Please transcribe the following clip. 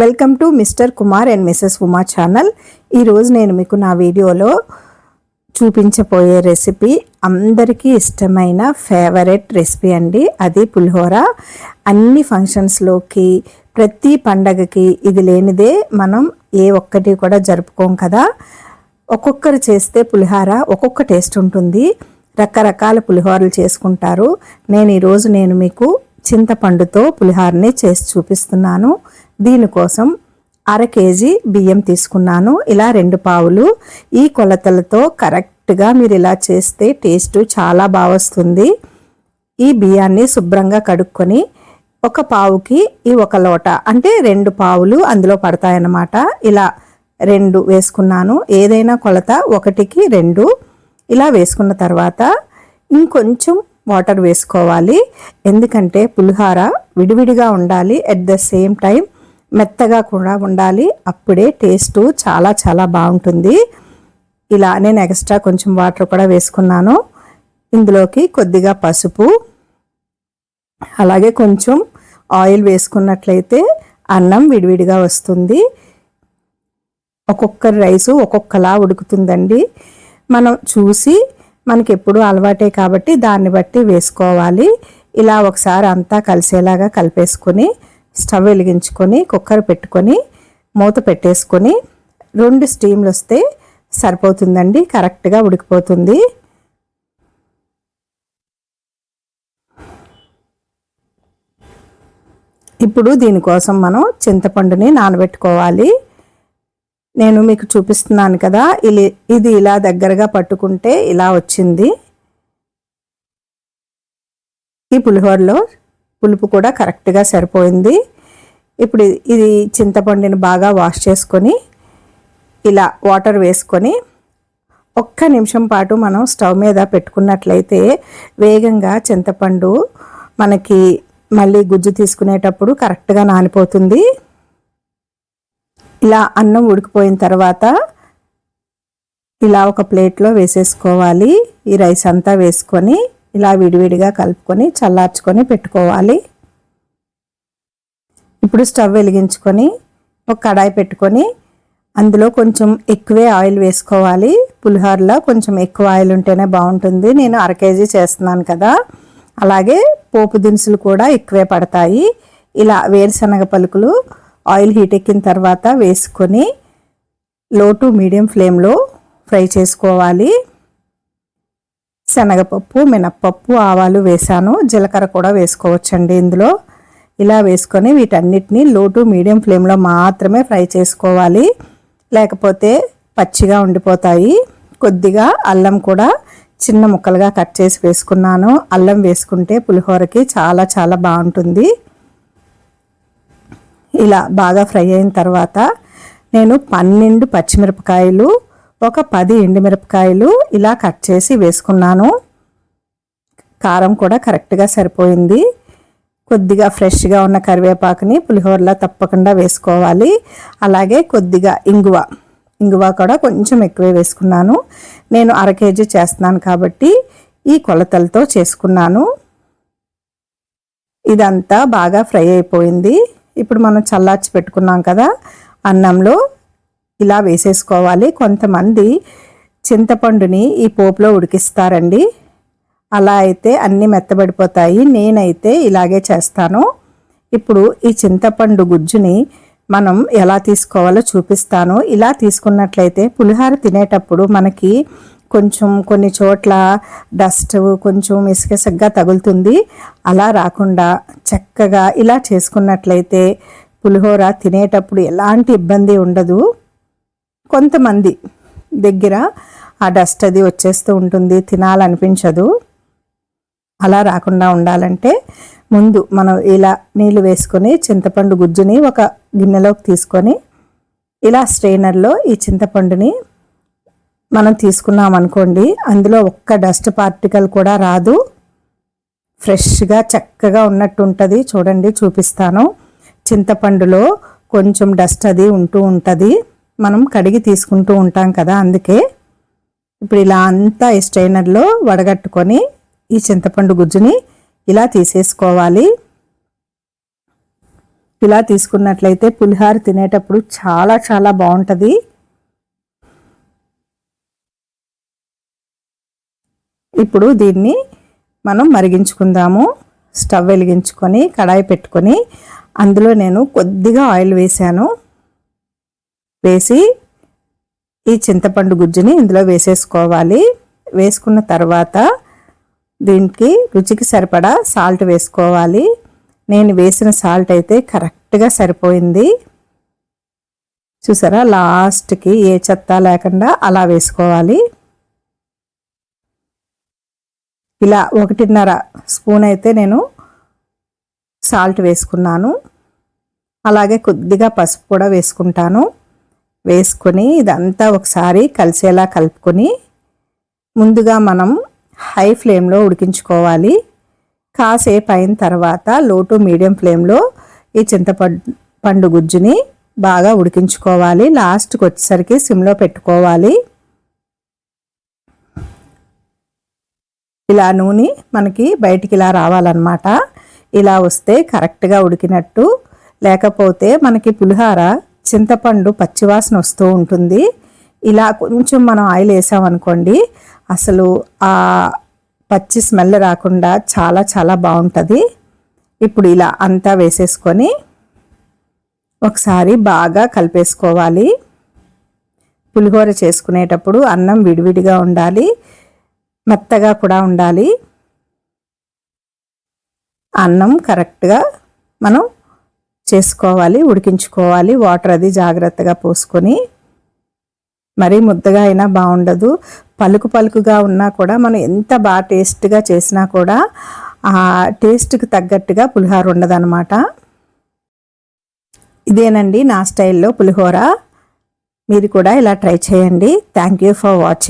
Welcome to mister Kumar and missus Uma channel. ఈరోజు నేను మీకు నా వీడియోలో చూపించబోయే రెసిపీ అందరికీ ఇష్టమైన ఫేవరెట్ రెసిపీ అండి. అది పులిహోర. అన్ని ఫంక్షన్స్లోకి ప్రతి పండగకి ఇది లేనిదే మనం ఏ ఒక్కటి కూడా జరుపుకోం కదా. ఒక్కొక్కరు చేస్తే పులిహోర ఒక్కొక్క టేస్ట్ ఉంటుంది. రకరకాల పులిహోరలు చేసుకుంటారు. నేను ఈరోజు నేను మీకు చింతపండుతో పులిహోరని చేసి చూపిస్తున్నాను. దీనికోసం అర కేజీ బియ్యం తీసుకున్నాను. ఇలా రెండు పావులు ఈ కొలతలతో కరెక్ట్గా మీరు ఇలా చేస్తే టేస్ట్ చాలా బాగా వస్తుంది. ఈ బియ్యాన్ని శుభ్రంగా కడుక్కొని ఒక పావుకి ఈ ఒక లోట అంటే రెండు పావులు అందులో పడతాయన్నమాట. ఇలా రెండు వేసుకున్నాను. ఏదైనా కొలత ఒకటికి రెండు. ఇలా వేసుకున్న తర్వాత ఇంకొంచెం వాటర్ వేసుకోవాలి. ఎందుకంటే పులిహార విడివిడిగా ఉండాలి. ఎట్ ద సేమ్ టైం మెత్తగా కూడా ఉండాలి. అప్పుడే టేస్ట్ చాలా చాలా బాగుంటుంది. ఇలా నేను ఎక్స్ట్రా కొంచెం వాటర్ కూడా వేసుకున్నాను. ఇందులోకి కొద్దిగా పసుపు అలాగే కొంచెం ఆయిల్ వేసుకున్నట్లయితే అన్నం విడివిడిగా వస్తుంది. ఒక్కొక్క రైసు ఒక్కొక్కలా ఉడుకుతుందండి. మనం చూసి మనకి ఎప్పుడు అలవాటే కాబట్టి దాన్ని బట్టి వేసుకోవాలి. ఇలా ఒకసారి అంతా కలిసేలాగా కలిపేసుకొని స్టవ్ వెలిగించుకొని కుక్కర్ పెట్టుకొని మూత పెట్టేసుకొని రెండు స్టీమ్లు వస్తే సరిపోతుందండి. కరెక్ట్గా ఉడికిపోతుంది. ఇప్పుడు దీనికోసం మనం చింతపండుని నానబెట్టుకోవాలి. నేను మీకు చూపిస్తున్నాను కదా ఇది ఇది ఇలా దగ్గరగా పట్టుకుంటే ఇలా వచ్చింది. ఈ పులిహోరలో పులుపు కూడా కరెక్ట్గా సరిపోయింది. ఇప్పుడు ఇది చింతపండుని బాగా వాష్ చేసుకొని ఇలా వాటర్ వేసుకొని ఒక్క నిమిషం పాటు మనం స్టవ్ మీద పెట్టుకున్నట్లయితే వేగంగా చింతపండు మనకి మళ్ళీ గుజ్జు తీసుకునేటప్పుడు కరెక్ట్గా నానిపోతుంది. ఇలా అన్నం ఉడికిపోయిన తర్వాత ఇలా ఒక ప్లేట్లో వేసేసుకోవాలి. ఈ రైస్ అంతా వేసుకొని ఇలా విడివిడిగా కలుపుకొని చల్లార్చుకొని పెట్టుకోవాలి. ఇప్పుడు స్టవ్ వెలిగించుకొని ఒక కడాయి పెట్టుకొని అందులో కొంచెం ఎక్కువే ఆయిల్ వేసుకోవాలి. పులిహోరలో కొంచెం ఎక్కువ ఆయిల్ ఉంటేనే బాగుంటుంది. నేను అర కేజీ చేస్తున్నాను కదా. అలాగే పోపు దినుసులు కూడా ఎక్కువే పడతాయి. ఇలా వేరుశనగ పలుకులు ఆయిల్ హీట్ ఎక్కిన తర్వాత వేసుకొని లో టు మీడియం ఫ్లేమ్లో ఫ్రై చేసుకోవాలి. శనగపప్పు మినప్పప్పు ఆవాలు వేసాను జీలకర్ర కూడా వేసుకోవచ్చండి ఇందులో. ఇలా వేసుకొని వీటన్నిటిని లో టు మీడియం ఫ్లేమ్లో మాత్రమే ఫ్రై చేసుకోవాలి. లేకపోతే పచ్చిగా ఉండిపోతాయి. కొద్దిగా అల్లం కూడా చిన్న ముక్కలుగా కట్ చేసి వేసుకున్నాను. అల్లం వేసుకుంటే పులిహోరకి చాలా చాలా బాగుంటుంది. ఇలా బాగా ఫ్రై అయిన తర్వాత నేను పన్నెండు పచ్చిమిరపకాయలు ఒక పది ఎండుమిరపకాయలు ఇలా కట్ చేసి వేసుకున్నాను. కారం కూడా కరెక్ట్గా సరిపోయింది. కొద్దిగా ఫ్రెష్గా ఉన్న కరివేపాకుని పులిహోరలో తప్పకుండా వేసుకోవాలి. అలాగే కొద్దిగా ఇంగువ ఇంగువ కూడా కొంచెం ఎక్కువే వేసుకున్నాను. నేను అర కేజీ చేస్తున్నాను కాబట్టి ఈ కొలతలతో చేసుకున్నాను. ఇదంతా బాగా ఫ్రై అయిపోయింది. ఇప్పుడు మనం చల్లార్చి పెట్టుకున్నాం కదా అన్నంలో ఇలా వేసేసుకోవాలి. కొంతమంది చింతపండుని ఈ పోపులో ఉడికిస్తారండి. అలా అయితే అన్నీ మెత్తబడిపోతాయి. నేనైతే ఇలాగే చేస్తాను. ఇప్పుడు ఈ చింతపండు గుజ్జుని మనం ఎలా తీసుకోవాలో చూపిస్తాను. ఇలా తీసుకున్నట్లయితే పులిహార తినేటప్పుడు మనకి కొంచెం కొన్ని చోట్ల డస్ట్ కొంచెం ఇసుకసగ్గా తగులుతుంది. అలా రాకుండా చక్కగా ఇలా చేసుకున్నట్లయితే పులిహోర తినేటప్పుడు ఎలాంటి ఇబ్బంది ఉండదు. కొంతమంది దగ్గర ఆ డస్ట్ అది వచ్చేస్తూ ఉంటుంది తినాలనిపించదు. అలా రాకుండా ఉండాలంటే ముందు మనం ఇలా నీళ్ళు వేసుకొని చింతపండు గుజ్జుని ఒక గిన్నెలోకి తీసుకొని ఇలా స్ట్రెయినర్లో ఈ చింతపండుని మనం తీసుకున్నాం అనుకోండి అందులో ఒక్క డస్ట్ పార్టికల్ కూడా రాదు. ఫ్రెష్గా చక్కగా ఉన్నట్టు ఉంటుంది. చూడండి చూపిస్తాను. చింతపండులో కొంచెం డస్ట్ అది ఉంటూ ఉంటుంది. మనం కడిగి తీసుకుంటూ ఉంటాం కదా అందుకే ఇప్పుడు ఇలా అంతా ఈ స్ట్రైనర్లో వడగట్టుకొని ఈ చింతపండు గుజ్జుని ఇలా తీసేసుకోవాలి. ఇలా తీసుకున్నట్లయితే పులిహార తినేటప్పుడు చాలా చాలా బాగుంటుంది. ఇప్పుడు దీన్ని మనం మరిగించుకుందాము. స్టవ్ వెలిగించుకొని కడాయి పెట్టుకొని అందులో నేను కొద్దిగా ఆయిల్ వేసాను వేసి ఈ చింతపండు గుజ్జుని ఇందులో వేసేసుకోవాలి. వేసుకున్న తర్వాత దీనికి రుచికి సరిపడా సాల్ట్ వేసుకోవాలి. నేను వేసిన సాల్ట్ అయితే కరెక్ట్గా సరిపోయింది. చూసారా? లాస్ట్కి ఏ చెత్త లేకుండా అలా వేసుకోవాలి. ఇలా ఒకటిన్నర స్పూన్ అయితే నేను సాల్ట్ వేసుకున్నాను. అలాగే కొద్దిగా పసుపు కూడా వేసుకుంటాను. వేసుకొని ఇదంతా ఒకసారి కలిసేలా కలుపుకొని ముందుగా మనం హై ఫ్లేమ్లో ఉడికించుకోవాలి. కాసేపు అయిన తర్వాత లో టు మీడియం ఫ్లేమ్లో ఈ చింతపండు పండు గుజ్జుని బాగా ఉడికించుకోవాలి. లాస్ట్కి వచ్చేసరికి సిమ్లో పెట్టుకోవాలి. ఇలా నూనె మనకి బయటికి ఇలా రావాలన్నమాట. ఇలా వస్తే కరెక్ట్గా ఉడికినట్టు. లేకపోతే మనకి పులిహార చింతపండు పచ్చివాసన వస్తూ ఉంటుంది. ఇలా కొంచెం మనం ఆయిల్ వేసామనుకోండి అసలు ఆ పచ్చి స్మెల్ రాకుండా చాలా చాలా బాగుంటుంది. ఇప్పుడు ఇలా అంతా వేసేసుకొని ఒకసారి బాగా కలిపేసుకోవాలి. పులిహోర చేసుకునేటప్పుడు అన్నం విడివిడిగా ఉండాలి మెత్తగా కూడా ఉండాలి. అన్నం కరెక్ట్గా మనం చేసుకోవాలి ఉడికించుకోవాలి వాటర్ అది జాగ్రత్తగా పోసుకొని. మరీ ముద్దగా అయినా బాగుండదు. పలుకు పలుకుగా ఉన్నా కూడా మనం ఎంత బాగా టేస్ట్గా చేసినా కూడా ఆ టేస్ట్కి తగ్గట్టుగా పులిహోర ఉండదన్నమాట. ఇదేనండి నా స్టైల్లో పులిహోర. మీరు కూడా ఇలా ట్రై చేయండి. Thank you for watching